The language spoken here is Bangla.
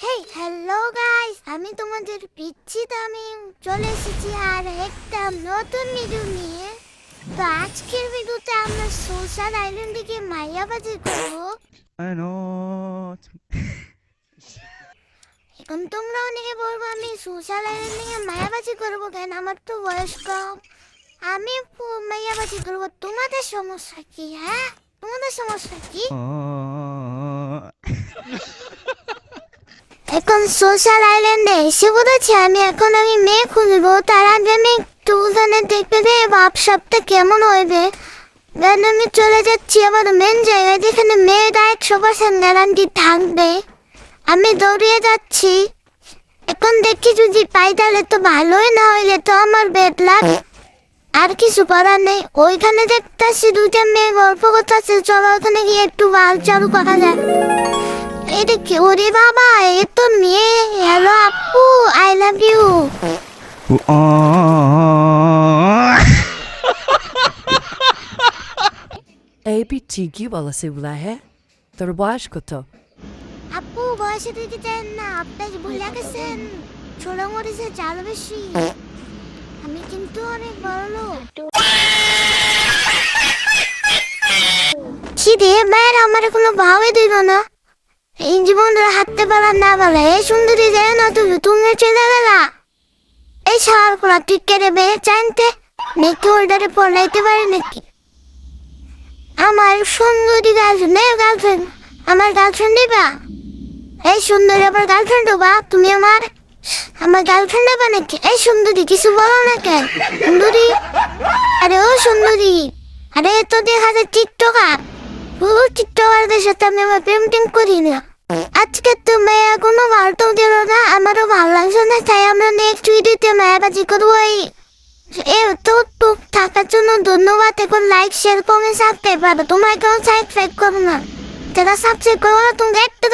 হেই হ্যালো গাইস আমি তোমাদের পিচ্ছি দামি চলে এসেছি আর একটা নতুন ভিডিও নিয়ে। তো আজকের ভিডিওতে আমরা সোশ্যাল আইল্যান্ডে গিয়ে মাইয়াবাজি করব। এখন তোমরা অনেকে বলব আমি সোশ্যাল আইল্যান্ডে মায়াবাজি করব কেন? আমার তো বয়স কম। আমি মাইয়াবাজি করব। তোমাদের সমস্যা কি হ্যাঁ? তোমাদের সমস্যা কি? Oh. এখন সোশ্যাল আইল্যান্ডে এসে বলেছি আমি এখন আমি মেয়ে খুঁজবো তার আগে আমি একটু ওখানে দেখতে দেয় ভাবসাবটা কেমন হইবে। দেন আমি চলে যাচ্ছি আমার মেন জায়গায়, যেখানে মেয়েরা একশো পার্সেন্ট গ্যারান্টি থাকবে। আমি দৌড়িয়ে যাচ্ছি। এখন দেখি যদি পাই, তাহলে তো ভালোই, না হইলে তো আমার বেড লাগ আর কিছু করার নেই। ওইখানে দেখতেছি দুইটা মেয়ে গল্প করতেছে। চলো ওখানে গিয়ে একটু বাল চালু করা যায় এটা কি ওরে বাবা এ তো মেয়ে। হ্যালো আপু আই লাভ ইউ. এই পিচ্ছি কি বলেছে বলা হ্যাঁ? তোর বয়স কত? আপু বয়সে দিতে চান না আপনাকে ভুলে গেছেন ছোট মরিচে চাল বেশি। আমি কিন্তু অনেক বড় লোক। রে মায়ের আমার কোনো ভাবে দিল না। এই জীবন হাঁটতে পারার না বলে এই সুন্দরী যায় না তুমি তুমি গেলা এই সার করা তুই কেড়ে বেয়ে চাইতে মেয়েকে পারে নাকি আমার সুন্দরী গার্লফ্রেন্ড এই গার্লফ্রেন্ড আমার গার্লফ্রেন্ড দিবা এই সুন্দরী আবার গার্লফ্রেন্ড হবা তুমি আমার আমার গার্লফ্রেন্ড হবে নাকি এই সুন্দরী কিছু বলো না কেন সুন্দরী আরে ও সুন্দরী আরে তো দেখা যায় টিকটকার ও টিকটকারদের সাথে আমি আমার প্রেম করি না আজকে তো মেয়া কোনো বার্তাও দিল না, আমারও ভালো লাগছে না, তাই আমরা নেক্সট ভিডিওতে মায়াবাজি করব এই। তো তো থাকার জন্য ধন্যবাদ, এখন লাইক শেয়ার কমেন্ট সাবস্ক্রাইব করো তোমার কেউ সাবস্ক্রাইব করো না। যারা সাবস্ক্রাইব করো না তুমি একটা